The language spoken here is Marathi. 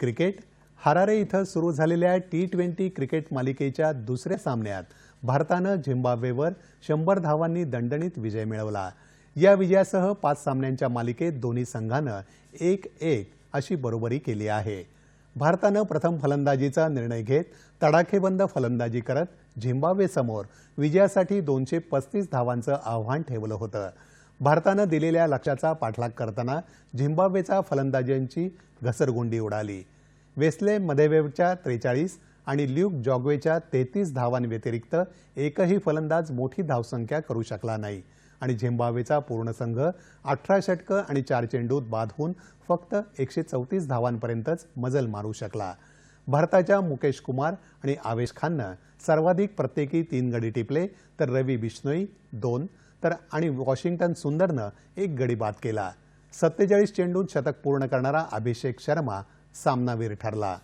क्रिकेट हरारे इथं सुरू झालेल्या टी ट्वेंटी क्रिकेट मालिकेच्या दुसऱ्या सामन्यात भारतानं झिम्बाब्वेवर शंभर धावांनी दणदणीत विजय मिळवला. या विजयासह पाच सामन्यांच्या मालिकेत दोन्ही संघानं एक एक अशी बरोबरी केली आहे. भारतानं प्रथम फलंदाजीचा निर्णय घेत तडाखेबंद फलंदाजी करत झिम्बाब्वेसमोर विजयासाठी दोनशे पस्तीस धावांचं आव्हान ठेवलं होतं. भारतानं दिलेल्या लक्ष्याचा पाठलाग करताना झिम्बाब्वेचा फलंदाजांची घसरगुंडी उडाली. वेस्ले मदेवेवच्या त्रेचाळीस आणि ल्यूक जॉगवेच्या तेहतीस धावांव्यतिरिक्त एकही फलंदाज मोठी धावसंख्या करू शकला नाही. आणि झिम्बाब्वेचा पूर्ण संघ अठरा षटकं आणि चार चेंडूत बाद होऊन फक्त एकशे चौतीस धावांपर्यंतच मजल मारू शकला. भारताच्या मुकेश कुमार आणि आवेश खाननं सर्वाधिक प्रत्येकी तीन गडी टिपले तर रवी बिश्नोई दोन तर आणि वॉशिंग्टन सुंदरनं एक गडी बाद केला. सत्तेचाळीस चेंडूत शतक पूर्ण करणारा अभिषेक शर्मा सामनावीर ठरला.